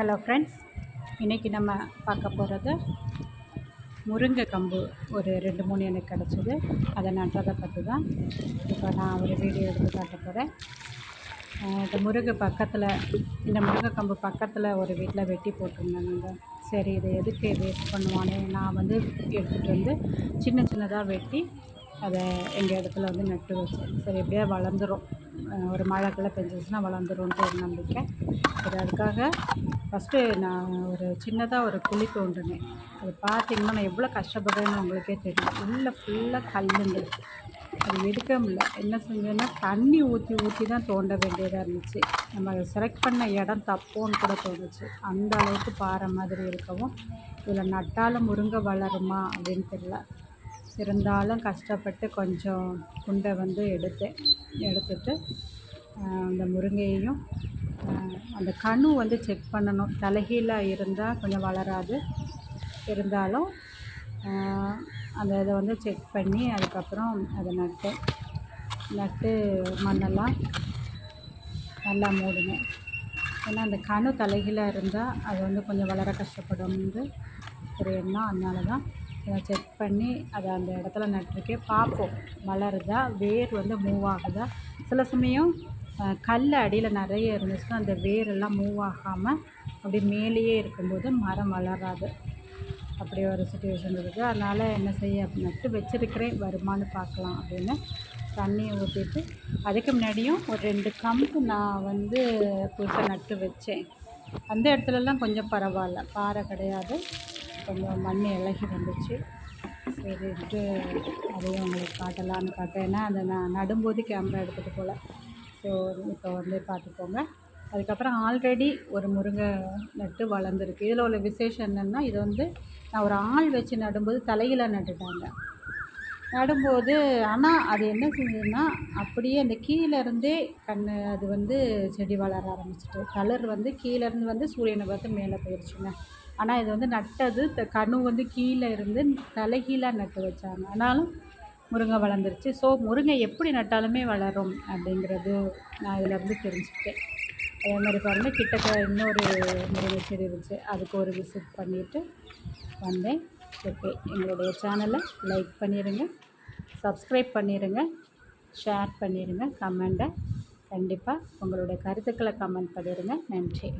Hello friends இன்றைக்கி நம்ம பார்க்க போகிறது முருங்கை கம்பு. ஒரு ரெண்டு மூணு எனக்கு கிடச்சிது. அதை நட்டதை பற்றி தான் இப்போ நான் ஒரு வீடியோ எடுத்து காட்ட போகிறேன் இந்த முருங்கை பக்கத்தில் இந்த முருங்கை கம்பு பக்கத்தில் ஒரு வீட்டில் வெட்டி போட்டிருந்தாங்க. சரி இதை எதுக்கு வேஸ்ட் பண்ணுவானே? நான் வந்து எடுத்துகிட்டு வந்து சின்ன சின்னதாக வெட்டி அதை எங்கள் இடத்துல வந்து நட்டு வச்சேன் சரி எப்படியா வளர்ந்துடும் ஒரு மழைக்கெல்லாம் பெஞ்சிச்சுன்னா வளர்ந்துரும்ன்ட்டு ஒரு நம்பிக்கை. சரி அதுக்காக ஃபஸ்ட்டு நான் ஒரு சின்னதாக ஒரு குழி தோண்டினேன் அது பார்த்திங்கன்னா நான் எவ்வளோ கஷ்டப்படுறேன்னு உங்களுக்கே தெரியும். உள்ளே ஃபுல்லாக கல்லுங்க அது எடுக்க முடியல. என்ன செஞ்சேன்னா தண்ணி ஊற்றி ஊற்றி தான் தோண்ட வேண்டியதாக இருந்துச்சு. நம்ம செலக்ட் பண்ண இடம் தப்போன்னு கூட தோணுச்சு. அந்த அளவுக்கு பாறை மாதிரி இருக்கவும் இதில் நட்டாலும் முருங்கை வளருமா அப்படின்னு தெரியல. இருந்தாலும் கஷ்டப்பட்டு கொஞ்சம் குண்டை வந்து எடுத்தேன் எடுத்துட்டு அந்த முருங்கையையும் அந்த கணு வந்து செக் பண்ணணும். தலைகீழாக இருந்தால் கொஞ்சம் வளராது. இருந்தாலும் அந்த இதை வந்து செக் பண்ணி அதுக்கப்புறம் அதை நட்டேன் நட்டு மண்ணெல்லாம் நல்லா மூடினேன் ஏன்னா அந்த கணு தலைகீழாக இருந்தால் அது வந்து கொஞ்சம் வளர கஷ்டப்படும். ஒரு எண்ணம். அதனால தான் செக் பண்ணி அதை அந்த இடத்துல நட்டிருக்கேன். பார்ப்போம். வளருதா? வேர் வந்து மூவ் ஆகுதா? சில சமயம் கல் அடியில் நிறைய இருந்துச்சுன்னா அந்த வேரெல்லாம் மூவ் ஆகாமல் அப்படி மேலேயே இருக்கும்போது மரம் வளராது. அப்படி ஒரு சுச்சுவேஷன் இருக்குது. அதனால் என்ன செய்ய நட்டு வச்சுருக்கிறேன். வருமானு பார்க்கலாம் அப்படின்னு. தண்ணியை ஊற்றிட்டு அதுக்கு முன்னாடியும் ஒரு ரெண்டு கம்பு நான் வந்து புதுசாக நட்டு வச்சேன். அந்த இடத்துலலாம் கொஞ்சம் பரவாயில்ல. பாறை கிடையாது. கொஞ்சம் மண் இலகி வந்துச்சு. சரின்ட்டு அதையும் உங்களுக்கு காட்டலான்னு காட்டேன் ஏன்னா அதை நான் நடும்போது கேமரா எடுத்துகிட்டு போகல ஸோ இப்போ வந்து பார்த்துக்கோங்க. அதுக்கப்புறம் ஆல்ரெடி ஒரு முருங்கை நட்டு வளர்ந்துருக்கு. இதில் உள்ள விசேஷம் என்னென்னா இது வந்து நான் ஒரு ஆள் வச்சு நடும்போது தலையில் நட்டுட்டாங்க. நடும்போது ஆனால் அது என்ன செஞ்சதுன்னா அப்படியே அந்த கீழேருந்தே கண் அது வந்து செடி வளர ஆரம்பிச்சிட்டு கலர் வந்து கீழேருந்து வந்து சூரியனை பார்த்து மேலே போயிடுச்சுங்க ஆனால் இது வந்து நட்டது. கணு வந்து கீழே இருந்து தலைகீழாக நட்டு வச்சாங்க. ஆனாலும் முருங்கை வளர்ந்துருச்சு. ஸோ முருங்கை எப்படி நட்டாலுமே வளரும் அப்படிங்கிறது நான் இதிலேருந்து தெரிஞ்சுக்கிட்டேன். அதே மாதிரி பாருங்கள் கிட்டக்க இன்னொரு முருங்கை செடி இருந்துச்சு. அதுக்கு ஒரு விசிட் பண்ணிவிட்டு வந்தேன். ஓகே எங்களுடைய சேனலை லைக் பண்ணிடுங்க சப்ஸ்கிரைப் பண்ணிடுங்க ஷேர் பண்ணிடுங்க கமெண்ட்டை கண்டிப்பாக உங்களுடைய கருத்துக்களை கமெண்ட் பண்ணிடுங்க நன்றி.